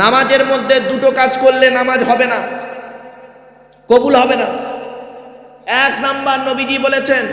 নামাজের মধ্যে দুটো কাজ করলে নামাজ হবে না, কবুল হবে না। এক নাম্বার নবীজি বলেছেন,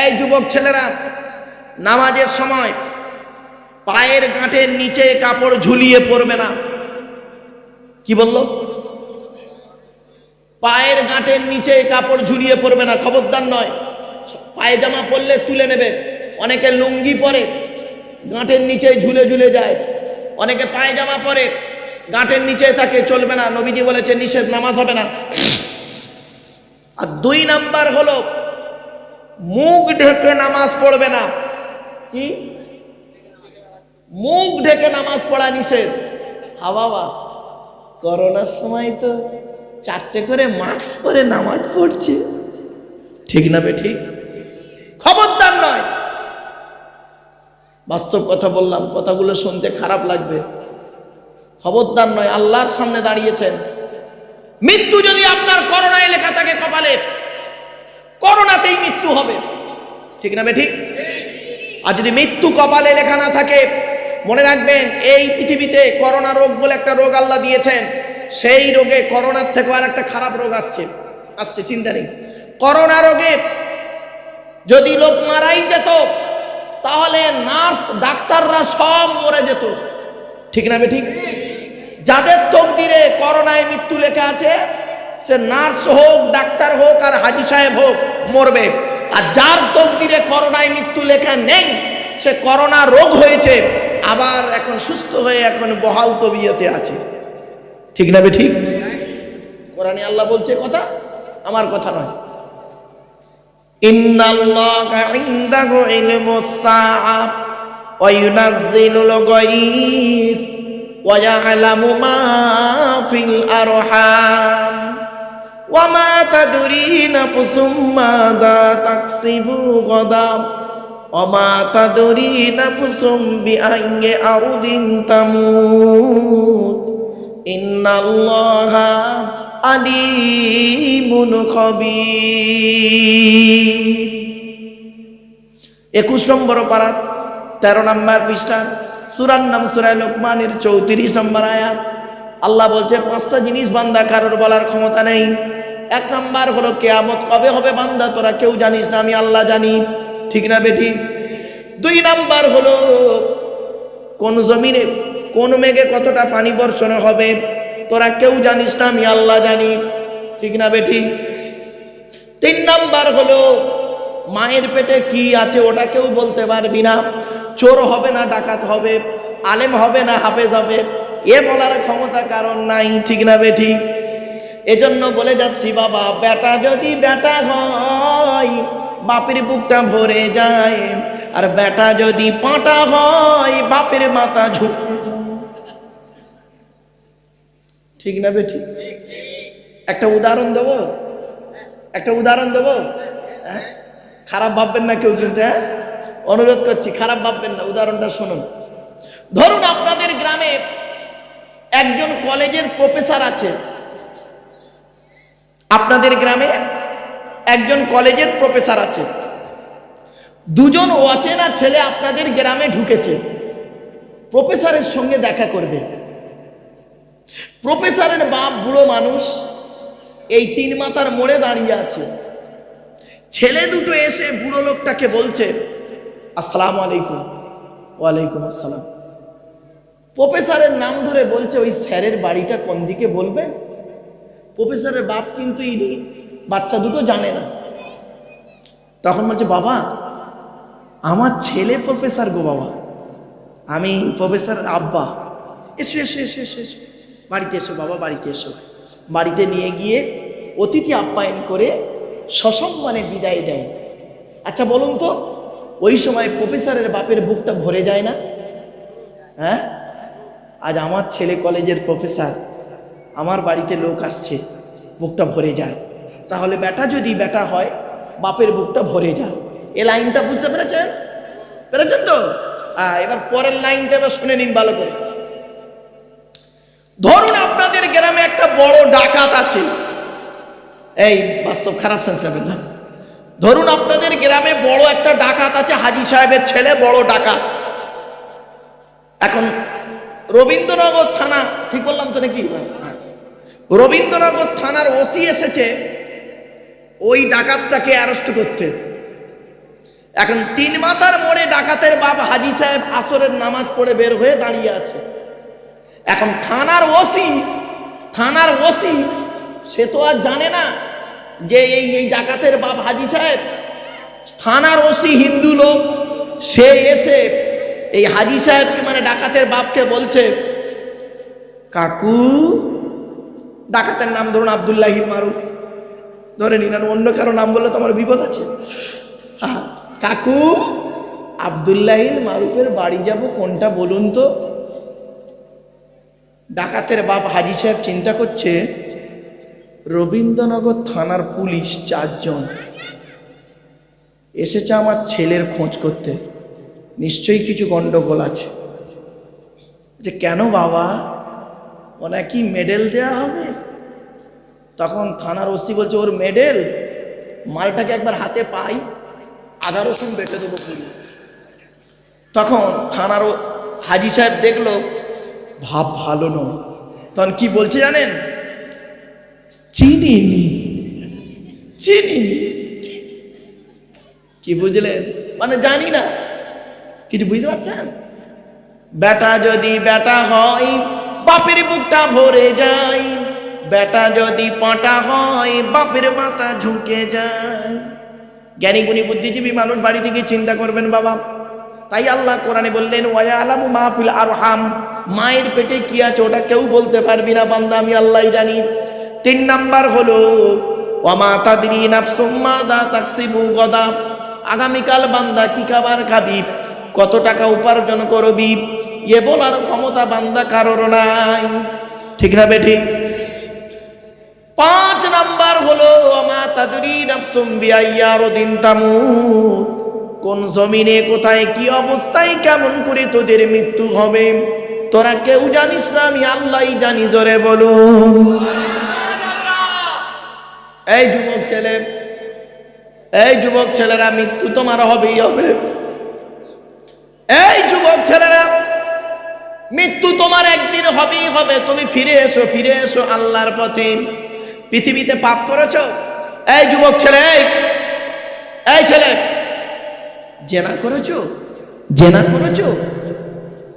এই যুবক ছেলেরা, নামাজের সময় পায়ের গাঁটের নিচে কাপড় ঝুলিয়ে পড়বে না। কি বলল? পায়ের গাঁটের নিচে কাপড় ঝুলিয়ে পড়বে না, খবরদার নয়। পায়জামা পরলে তুলে নেবে, অনেকে লুঙ্গি পরে গাঁটের নিচে ঝুলে ঝুলে যায়। অনেকে পায়জামা পরে গাঁটের নিচে থাকে, চলবে না। নবীজি বলেছে নিষেধ, নামাজ হবে না। আর দুই নাম্বার হলো, মুখ ঢেকে নামাজ পড়বে না। কি? মুখ ঢেকে নামাজ পড়া নিষেধ। হাওয়া করোনার সময় তো চারটে করে মাস্ক পরে নামাজ পড়ছে। ঠিক না বে, ঠিক? খবরদার নয়। বাস্তব কথা বললাম, কথাগুলো শুনতে খারাপ লাগবে। খবরদার নয়, আল্লাহর সামনে দাঁড়িয়েছেন। মৃত্যু যদি আপনার করোনায় লেখা থাকে কপালে, করোনাতেই মৃত্যু হবে। ঠিক না বেঠিক? আর যদি মৃত্যু কপালে লেখা না থাকে, মনে রাখবেন, এই পৃথিবীতে করোনা রোগ বলে একটা রোগ আল্লাহ দিয়েছেন। সেই রোগে করোনার থেকে আর একটা খারাপ রোগ আসছে আসছে, চিন্তা নেই। করোনা রোগে যদি লোক মারাই যেত তাহলে নার্স, ডাক্তাররা সব মরে যেত। ঠিক না ঠিক যাদের তকদিরে করোনায় মৃত্যু লেখা আছে, সে নার্স হোক, ডাক্তার হোক, আর হাজি সাহেব হোক, মরবে। আর যার তকদিরে করোনায় মৃত্যু লেখা নেই, সে করোনা রোগ হয়েছে, আবার এখন সুস্থ হয়ে এখন বহাল তবিয়তে আছে। ঠিক না ঠিক কোরআনে আল্লাহ বলছে কথা, আমার কথা নয়। ইন্নাল্লাহা ইনদাহু ইলমুস সাআ ওয়া ইউনাজ্জিলুল গায়স ওয়া ইয়ালামু মা ফিল আরহাম ওয়া মা তাদরি নাফসুম মাযা তাকসিবু গাদা ওয়া মা তাদরি নাফসুম বিআইয়ি আরদিন তামুত ইন্নাল্লাহা আলিমুন খবীর। একুশ নম্বর পারাত তেরো নম্বর পৃষ্ঠান সুরার নাম সুরায় লোকমানের চৌত্রিশ নম্বর আয়াত। আল্লাহ বলছে, পাঁচটা জিনিস বান্দা কারোর বলার ক্ষমতা নেই। এক নম্বর হলো, কেয়ামত কবে হবে বান্দা? তোরা কেউ জানিস না, আমি আল্লাহ জানি। ঠিক না বেটি দুই নাম্বার হলো, কোন জমিনে, কোন মেঘে কতটা পানি বর্ষণ হবে? তোরা কেউ জানিস না, আমি আল্লাহ জানি। ঠিক না বেটি তিন নাম্বার হলো, মায়ের পেটে কি আছে ওটা কেউ বলতে পারবি না। চোর হবে না, ডাকাত হবে, আলেম হবে না, হাফেজ হবে, এ বলার ক্ষমতা কারণ নাই, ঠিক না বেটি এজন্য বলে যাচ্ছি, বাবা, বেটা যদি বেটা হয়, বাপের বুকটা ভরে যায়। আর বেটা যদি পাটা হয়, বাপের মাথা ঝুঁক ঠিক না বেটি একটা উদাহরণ দেবো? একটা উদাহরণ দেবো? হ্যাঁ? খারাপ ভাববেন না কেউ কিন্তু হ্যাঁ? অনুরোধ করছি, খারাপ ভাববেন না, উদাহরণটা শুনুন। ধরুন আপনাদের গ্রামে একজন কলেজের প্রফেসর আছে। আপনাদের গ্রামে একজন কলেজের প্রফেসর আছে। দুজন অচেনা ছেলে আপনাদের গ্রামে ঢুকেছে। প্রফেসরের সঙ্গে দেখা করবে। প্রফেসরের বাপ বুড়ো মানুষ এই তিন মাথার মোড়ে দাঁড়িয়ে আছে। ছেলে দুটো এসে বুড়ো লোকটাকে বলছে, আসসালাম আলাইকুম। ওয়ালাইকুম আসসালাম। প্রফেসরের নাম ধরে বলছে, ওই স্যারের বাড়িটা কোন দিকে বলবে? প্রফেসরের বাপ কিন্তু ইনি, বাচ্চা দুটো জানে না। তখন বলছে, বাবা, আমার ছেলে প্রফেসর গো বাবা। আমি প্রফেসর আব্বা। এসো এসো এসো এসো এসো। বাড়িতে এসো, বাবা বাড়িতে এসো। বাড়িতে নিয়ে গিয়ে অতিথি আপ্যায়ন করে সসম্মানে বিদায় দেয়। আচ্ছা বলুন তো, ওই সময় প্রফেসরের বাপের বুকটা ভরে যায় না? হ্যাঁ? আজ আমার ছেলে কলেজের প্রফেসর, আমার বাড়িতে লোক আসছে, বুকটা ভরে যায়। তাহলে বেটা যদি বেটা হয়, বাপের বুকটা ভরে যায়। এ লাইনটা বুঝতে পেরেছেন? পেরেছেন তো? এবার পরের লাইনটা এবার শুনে নিন ভালো করে। গ্রামে একটা বড় ডাকাত আছে। এই, বাস্তব খারাপ সেন্স নেবেন না। ধরুন আপনাদের গ্রামে বড় একটা ডাকাত আছে, হাজি সাহেবের ছেলে বড় ডাকাত। এখন রবীন্দ্রনগর থানা, ঠিক বললাম তো নাকি। রবীন্দ্রনগর থানার ওসি এসেছে, ওই ডাকাতটাকে অ্যারেস্ট করতে। এখন তিন মাথার মোড়ে ডাকাতের বাপ হাজি সাহেব আসরের নামাজ পড়ে বের হয়ে দাঁড়িয়ে আছে। এখন থানার ওসি থানার ওসি, সে তো আর জানে না যে এই এই ডাকাতের বাপ হাজি সাহেব। থানার ওসি হিন্দু লোক, সে এসে এই হাজি সাহেবকে মানে ডাকাতের বাপকে বলছে, কাকু, ডাকাতের নাম ধরুন আবদুল্লাহ মারুফ। ধরে নিন অন্য কারও নাম বললে তো আমার বিপদ আছে। কাকু, আবদুল্লাহ মারুফের বাড়ি যাব কোনটা বলুন তো? ডাকাতের বাপ হাজি সাহেব চিন্তা করছে, রবীন্দ্রনগর থানার পুলিশ চারজন এসেছে আমার ছেলের খোঁজ করতে। নিশ্চয়ই কিছু গণ্ডগোল আছে। যে কেন বাবা? ওনা কি মেডেল দেয়া হবে? তখন থানার ওসি বলছে, ওর মেডেল? মালটাকে একবার হাতে পাই আধা রসুন বেটে দেবো পুরো। তখন থানার হাজি সাহেব দেখল ভাব ভালো নয়। তখন কি বলছে জানেন? চিনিনি। চিনিনি। কি বুঝলেন? মানে জানি না। কিছু বুঝতে পারছেন? বেটা যদি বেটা হয় বাপের বুকটা ভরে যায়। বেটা যদি পাটা হয় বাপের মাথা ঝুঁকে যায়। জ্ঞানী গুণী বুদ্ধিজীবী মানুষ বাড়ি থেকে চিন্তা করবেন বাবা। তাই আল্লাহ কোরআনে বললেন ওয়া আলামু মাহফিল আরহাম। মায়ের পেটে কি আছে ওটা কেউ বলতে পারবি না, বান্দা, আমি আল্লাহ জানি। তিন নাম্বার হলো তাকসিবু গদা। আগামীকাল বান্দা কি খাবার খাবি? কত টাকা উপার্জন করবি? এ বলার ক্ষমতা বান্দা কারোর নাই। ঠিক না বেঠি? পাঁচ নাম্বার হলো আমা তাদরি নাফসুম বিআইয়ার দিন তামুত কোন জমিনে কোথায় কি অবস্থায় কেমন করে তোদের মৃত্যু হবে? তোরা কেউ জানিস না? আমি আল্লাহই জানি, জোরে বলুন। এই যুবক ছেলে, এই যুবক ছেলেরা, মৃত্যু তোমার হবেই হবে। এই যুবক ছেলেরা, মৃত্যু তোমার একদিন হবেই হবে। তুমি ফিরে এসো ফিরে এসো আল্লাহর পথে। পৃথিবীতে পাপ করেছ? এই যুবক ছেলে, এই ছেলে, জেনা করেছ? জেনা করেছ?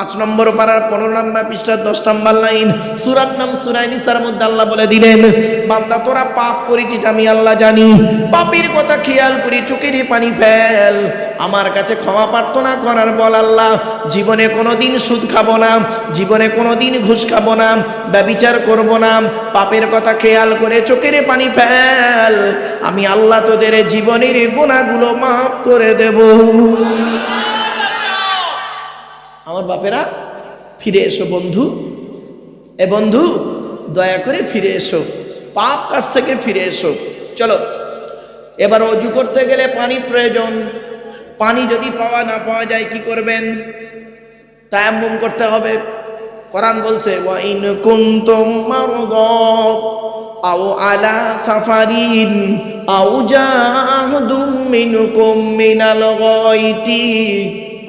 পাঁচ নম্বর পাড়ার পনেরো নম্বর পৃষ্ঠার দশ নম্বর লাইন। সুরার নাম সুরাই নিসার মধ্যে আল্লাহ বলে দিলেন, বান্দা, তোরা পাপ করেছিস, আমি আল্লাহ জানি। পাপের কথা খেয়াল করি, চোখের পানি ফেল। আমার কাছে ক্ষমা প্রার্থনা করার বল আল্লাহ। জীবনে কোনোদিন সুদ খাব না, জীবনে কোনোদিন ঘুষ খাব না, ব্যবিচার করব না। পাপের কথা খেয়াল করে চোখের পানি ফেল। আমি আল্লাহ তোদের জীবনের গুণাগুলো মাফ করে দেবো। আমার বাপেরা, ফিরে এসো বন্ধু। এ বন্ধু, দয়া করে ফিরে এসো। পাপ কাছ থেকে ফিরে এসো। চলো, এবার অজু করতে গেলে পানি প্রয়োজন। পানি যদি পাওয়া না পাওয়া যায়, কি করবেন? তায়াম্মুম করতে হবে। কোরআন বলছে, ওয়াইন কুনতুম মারদা আও আলা সাফারিন আও জাহাদুম মিনকুম মিনাল গায়তি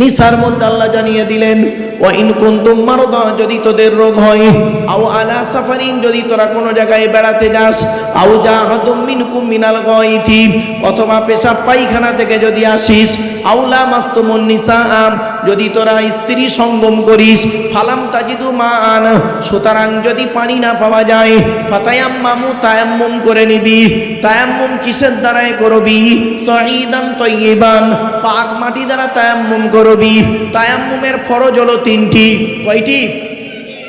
নিসার মধ্যে আল্লাহ জানিয়ে দিলেন ও ইন কুন্তুম মারদা, যদি তোদের রোগ হয়, আও আলা সাফারিন, যদি তোরা কোনো জায়গায় বেড়াতে যাস, আও জাহাদুম মিনকুম মিনাল গায়তি অথবা পেশাব পায়খানা থেকে যদি আসিস আউলা মাস্তমন নিসাম যদি তোরা স্ত্রী সঙ্গম করিস, ফালাম তাজিদু মা আন সুতরাং যদি পানি না পাওয়া যায় ফাতায়াম মামু তায়াম্মুম করে নিবি। তায়াম্মুম কিসের দ্বারাই করবি? সঈদান তৈবান পাক মাটি দ্বারা তায়াম্মুম করবি। তায়াম্মুমের ফরজ হলো তিনটি। কয়টি?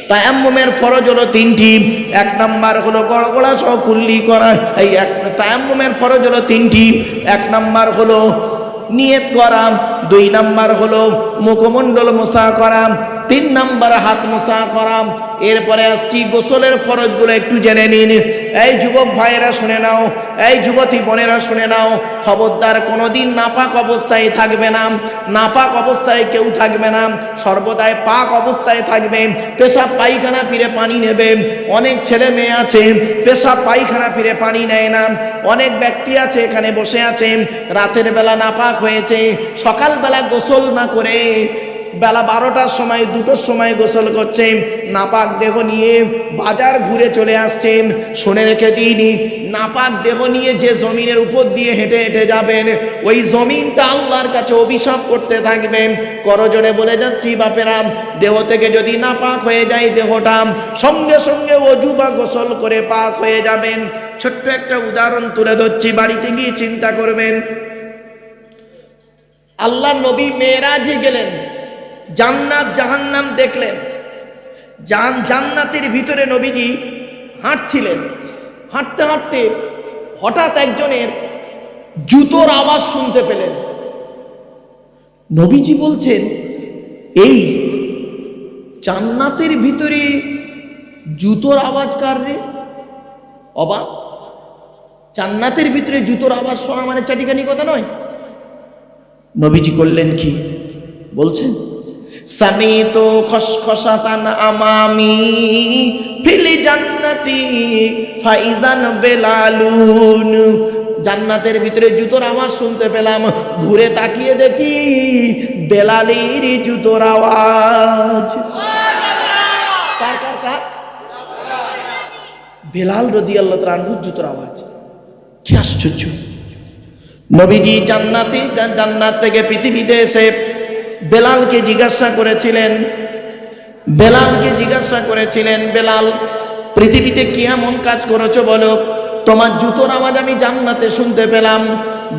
তায়াম্মুমের ফরজ হলো তিনটি। এক নাম্বার হলো গড়গড়া সহ কুল্লি করা। এই এক তায়াম্মুমের ফরজ হলো তিনটি। এক নাম্বার হলো নিয়ত করাম। দুই নাম্বার হলো মুখমণ্ডল মোসা করা তিন নাম্বার হাত মোসা করা এরপরে আসছি, গোসলের ফরজগুলো একটু জেনে নিন। এই যুবক ভাইয়েরা শুনে নাও, এই যুবতী বোনেরা শুনে নাও, খবরদার কোনোদিন নাপাক অবস্থায় থাকবে না, নাপাক অবস্থায় কেউ থাকবে না, সর্বদাই পাক অবস্থায় থাকবে, পেশাব পায়খানা ফিরে পানি নেবে। অনেক ছেলে মেয়ে আছে, পেশাব পায়খানা ফিরে পানি নেয় না। অনেক ব্যক্তি আছে এখানে বসে আছে, রাতের বেলা নাপাক হয়েছে, সকালবেলা গোসল না করে বেলা বারোটার সময়, দুটোর সময় গোসল করছে। নাপাক দেহ নিয়ে বাজার ঘুরে চলে আসছেন। শুনে রেখে দিইনি, নাপাক দেহ নিয়ে যে জমিনের উপর দিয়ে হেঁটে হেঁটে যাবেন, ওই জমিনটা আল্লাহর কাছে অভিশাপ করতে থাকবেন। করজোরে বলে যাচ্ছি, বাপেরা, দেহ থেকে যদি নাপাক হয়ে যায় দেহটা, সঙ্গে সঙ্গে অজু বা গোসল করে পাক হয়ে যাবেন। ছোট্ট একটা উদাহরণ তুলে ধরছি, বাড়িতে গিয়ে চিন্তা করবেন। আল্লাহ নবী মেয়েরাজে গেলেন। জান্নাত জাহান্নাম দেখলেন। জান জান্নাতের ভিতরে নবীজি হাঁটছিলেন। হাঁটতে হাঁটতে হঠাৎ একজনের জুতোর আওয়াজ শুনতে পেলেন। নবীজি বলছেন, এই জান্নাতের ভিতরে জুতোর আওয়াজ কার রে? অবাক। জান্নাতের ভিতরে জুতোর আওয়াজ শোনা মানে চাটিখানি কথা নয়। নবীজি করলেন কি? বলছেন সামিত খসখসাতান আমামি। ফিলি জান্নাতি ফাইজান বেলালুন। জান্নাতের ভিতরে জুতোর আওয়াজ শুনতে পেলাম, ঘুরে তাকিয়ে দেখি বেলালির জুতোর আওয়াজ। বেলাল রদি আল্লাহ রানহুর জুতোর আওয়াজ। কি আশ্চর্য। নবীজি জান্নাতি, জান্নাত থেকে পৃথিবীতে এসে বেলালকে জিজ্ঞাসা করেছিলেন, বেলালকে জিজ্ঞাসা করেছিলেন, বেলাল, পৃথিবীতে কি এমন কাজ করেছ বলো, তোমার জুতোর আওয়াজ আমি জান্নাতে শুনতে পেলাম।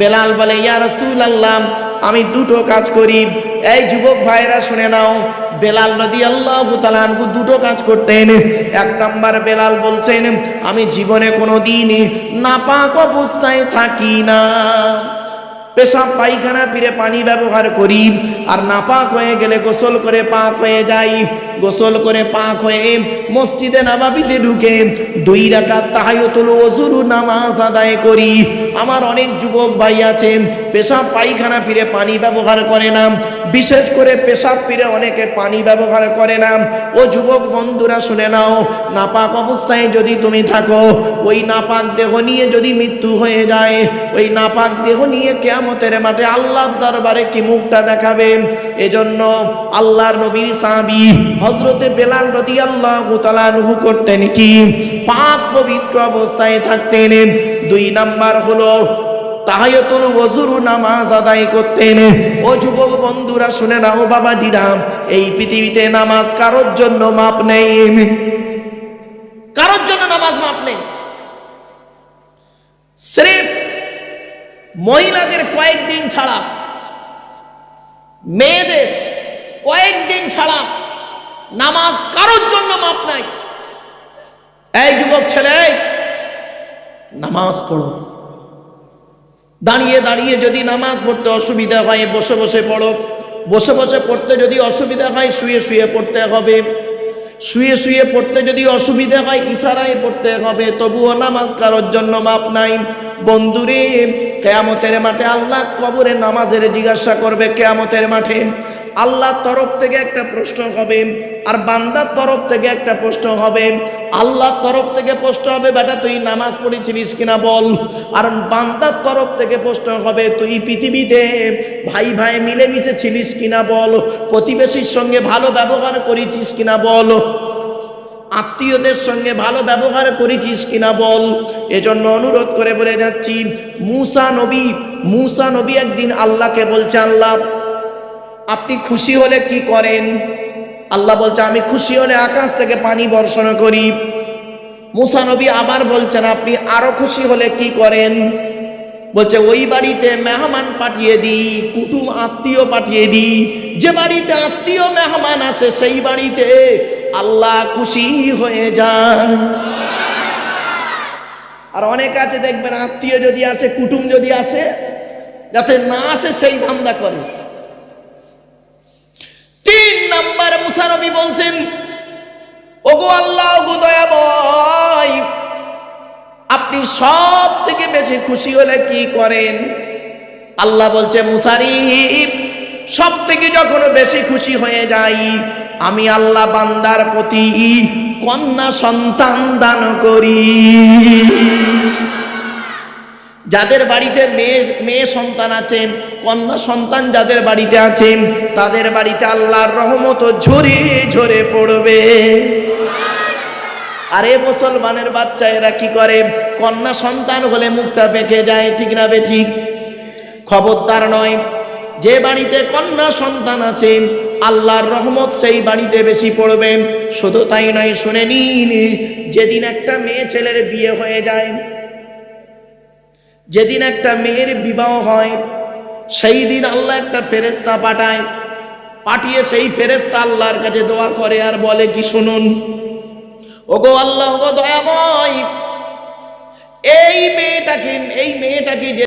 বেলাল বলে, ইয়া রাসূল আল্লাহ আমি দুটো কাজ করি। এই যুবক ভাইরা শুনে নাও, বেলাল নদী আল্লাহ তালানকু দুটো কাজ করতেন। এক নাম্বার বেলাল বলছেন, আমি জীবনে কোনো দিন নাপাক অবস্থায় থাকি না। পেশাব, পায়খানা ফিরে পানি ব্যবহার করি। আর নাপাক হয়ে গেলে গোসল করে পাক হয়ে যাই। গোসল করে পাক হয়ে মসজিদে নামাবিতে ঢুকে দুই রাকাত তাহাইয়তুল ওজুরু নামাজ আদায় করি। আমার অনেক যুবক ভাই আছেন, পেশাব, পায়খানা ফিরে পানি ব্যবহার করে না। বিশেষ করে পেশাব ফিরে অনেকে পানি ব্যবহার করে না। ও যুবক বন্ধুরা, শুনে নাও, নাপাক অবস্থায় যদি তুমি থাকো, ওই নাপাক দেহ নিয়ে যদি মৃত্যু হয়ে যায়, ওই নাপাক দেহ নিয়ে কেয়ামতের মাঠে আল্লাহর দরবারে কি মুখটা দেখাবে? এজন্য আল্লাহর নবীর সাহাবী হজরতে বেলাল রদি আল্লাহ তালানহু করতেন কি? পাক পবিত্র অবস্থায় থাকতেন। দুই নাম্বার হলো তাহায়তুল ওজুরু নামাজ আদায় করতেন। ও যুবক বন্ধুরা শুনে নাও বাবাজিরা এই পৃথিবীতে নামাজ কারোর জন্য মাপ নেই। কারোর জন্য নামাজ মাপ নেই। স্রেফ মহিলাদের কয়েকদিন ছাড়া মেয়েদের কয়েকদিন ছাড়া নামাজ কারোর জন্য মাপ নাই। এই যুবক ছেলে নামাজ পড়ো। দাঁড়িয়ে দাঁড়িয়ে যদি নামাজ পড়তে অসুবিধা হয়, বসে বসে পড়ো। বসে বসে পড়তে যদি অসুবিধা হয়, শুয়ে শুয়ে পড়তে হবে। শুয়ে শুয়ে পড়তে যদি অসুবিধা হয়, ইশারায় পড়তে হবে। তবুও নামাজ কারোর জন্য মাপ নাই। বন্ধুরে, কেয়ামতের মাঠে আল্লাহ কবরে নামাজের জিজ্ঞাসা করবে, কেয়ামতের মাঠে। আল্লাহর তরফ থেকে একটা প্রশ্ন হবে, আর বান্দার তরফ থেকে একটা প্রশ্ন হবে, আল্লাহর তরফ থেকে প্রশ্ন হবে, বেটা, তুই নামাজ পড়েছিলিস কিনা বল? আর বান্দার তরফ থেকে প্রশ্ন হবে, তুই পৃথিবীতে ভাই ভাই মিলেমিশে ছিলিস কিনা বল? প্রতিবেশীর সঙ্গে ভালো ব্যবহার করেছিস কিনা বল? আত্মীয়দের সঙ্গে ভালো ব্যবহার করেছিস কিনা বল? এজন্য অনুরোধ করে বলে যাচ্ছি, মুসা নবী মুসা নবী একদিন আল্লাহকে বলছে, আল্লাহ আপনি খুশি হলে কি করেন? আল্লাহ বলছে, আমি খুশি হলে আকাশ থেকে পানি বর্ষণ করি। মুসা নবী আবার বলছেন, আপনি আরও খুশি হলে কি করেন? বলছে, ওই বাড়িতে মেহমান পাঠিয়ে দিই, কুটুম আত্মীয় পাঠিয়ে দিই। যে বাড়িতে আত্মীয় মেহমান আসে, সেই বাড়িতে আল্লাহ খুশি হয়ে যান। আর অনেক আছে, দেখবেন আত্মীয় যদি আসে, কুটুম যদি আসে, যাতে না আসে, সেই ধান্দা করে। তিন নাম্বার মুসানবী বলছেন, ওগো আল্লাহ, ওগো দয়াময়, আপনি সব থেকে বেশি খুশি হলে কি করেন? আল্লাহ বলছে মুসারিফ সব থেকে যখন বেশি খুশি হয়ে যাই, আমি আল্লাহ বান্দার প্রতি কন্যা সন্তান দান করি। যাদের বাড়িতে মেয়ে মেয়ে সন্তান আছে, কন্যা সন্তান যাদের বাড়িতে আছে, তাদের বাড়িতে আল্লাহর রহমত ঝরে ঝরে পড়বে। আরে মুসলমানের বাচ্চা এরা কি করে? কন্যা সন্তান হলে মুখটা বেঁকে যায়, ঠিক না বে ঠিক খবরদার নয়। যে বাড়িতে কন্যা সন্তান আছে, আল্লাহর রহমত সেই বাড়িতে বেশি পড়বে। শুধু তাই নয়, শুনে নিন, যেদিন একটা মেয়ে ছেলের বিয়ে হয়ে যায় যেদিন একটা মেয়ের বিবাহ হয়, সেই দিন আল্লাহ একটা ফেরেস্তা পাঠায়। পাঠিয়ে সেই ফেরেস্তা আল্লাহর কাছে দোয়া করে আর বলে, কি শুনুন? ওগো আল্লাহ দয়াময়, এই মেয়েটাকে এই মেয়েটাকে যে